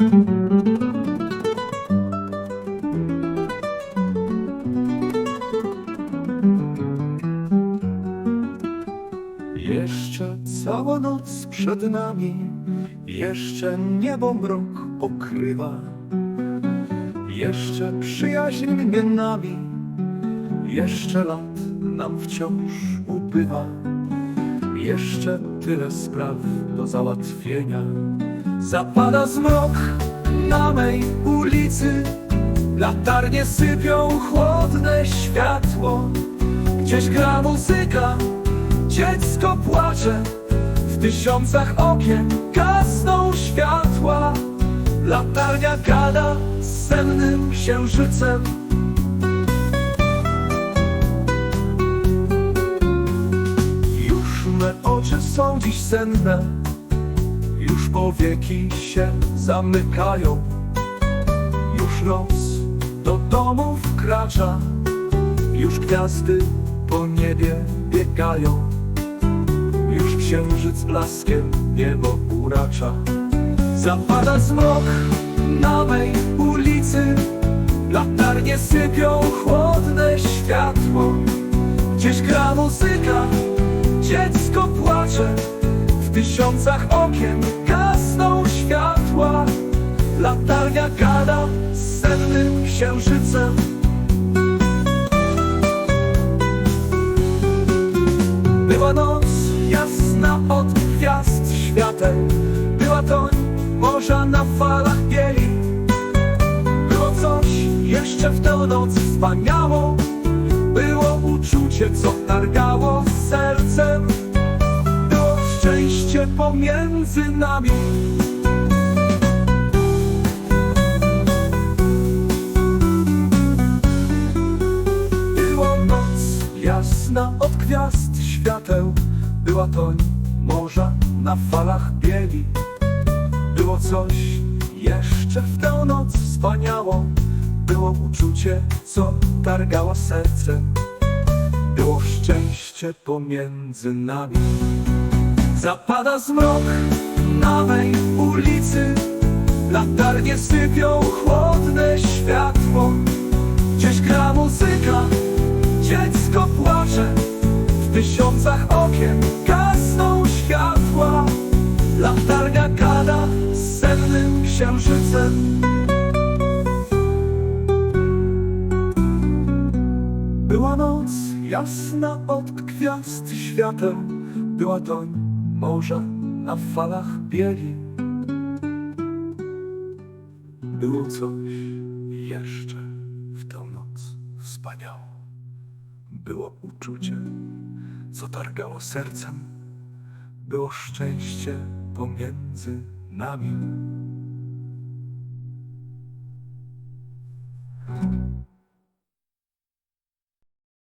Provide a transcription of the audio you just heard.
Jeszcze cała noc przed nami, jeszcze niebo mrok pokrywa. Jeszcze przyjaźń mnie nami, jeszcze lat nam wciąż upływa. Jeszcze tyle spraw do załatwienia. Zapada zmrok na mej ulicy, latarnie sypią chłodne światło. Gdzieś gra muzyka, dziecko płacze, w tysiącach okien gasną światła. Latarnia gada z sennym księżycem. Już me oczy są dziś senne, powieki się zamykają. Już noc do domu wkracza, już gwiazdy po niebie biegają. Już księżyc blaskiem niebo uracza. Zapada zmrok na mej ulicy, latarnie sypią chłodne światło. Gdzieś gra muzyka, dziecko płacze, w tysiącach okien gasną światła. Latarnia gada z sennym księżycem. Była noc jasna od gwiazd świateł Była toń morza na falach bieli Było coś jeszcze w tę noc wspaniałą Było uczucie, co targało sercem pomiędzy nami. Była noc jasna od gwiazd świateł. Była toń morza na falach bieli. Było coś jeszcze w tę noc wspaniałą Było uczucie, co targało serce. Było szczęście pomiędzy nami Zapada zmrok na mej ulicy. Latarnie sypią chłodne światło. Gdzieś gra muzyka, dziecko płacze. W tysiącach okien gasną światła. Latarnia gada z sennym księżycem. Była noc jasna od gwiazd świateł Była toń morza na falach bieli. Było coś jeszcze w tę noc wspaniałą. Było uczucie, co targało sercem. Było szczęście pomiędzy nami